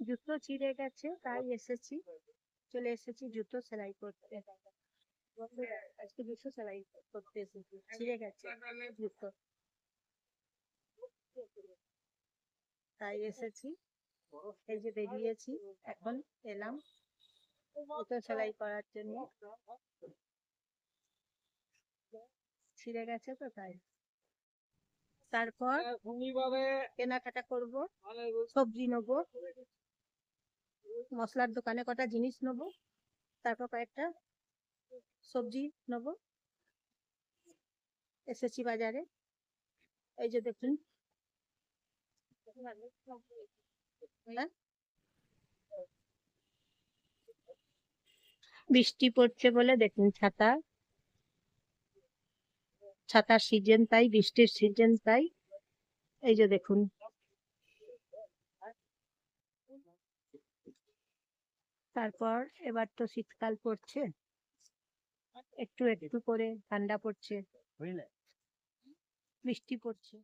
জুতো ছিঁড়ে গেছে তাই এসেছি। চলে এসেছি জুতো সেলাই করতে। আজকে জুতো সেলাই করতে এসেছি ছিঁড়ে গেছে জুতো। তাই এসেছি এই যে বেরিয়েছি এখন এলাম জুতো সেলাই করার জন্য। ছিঁড়ে গেছে তো তাই। তারপর কেনাকাটা করব সবজি নেব। মশলার দোকানে কটা জিনিস নেব, তারপর কয়েকটা সবজি নেব। এসেছি বাজারে। এই যে দেখুন? বৃষ্টি পড়ছে বলে দেখুন ছাতা। ছাতার সিজন তাই, বৃষ্টির সিজন তাই। এই যে দেখুন। তারপর এবার তো শীতকাল পড়ছে। একটু একটু করে ঠান্ডা পড়ছে। বৃষ্টি পড়ছে।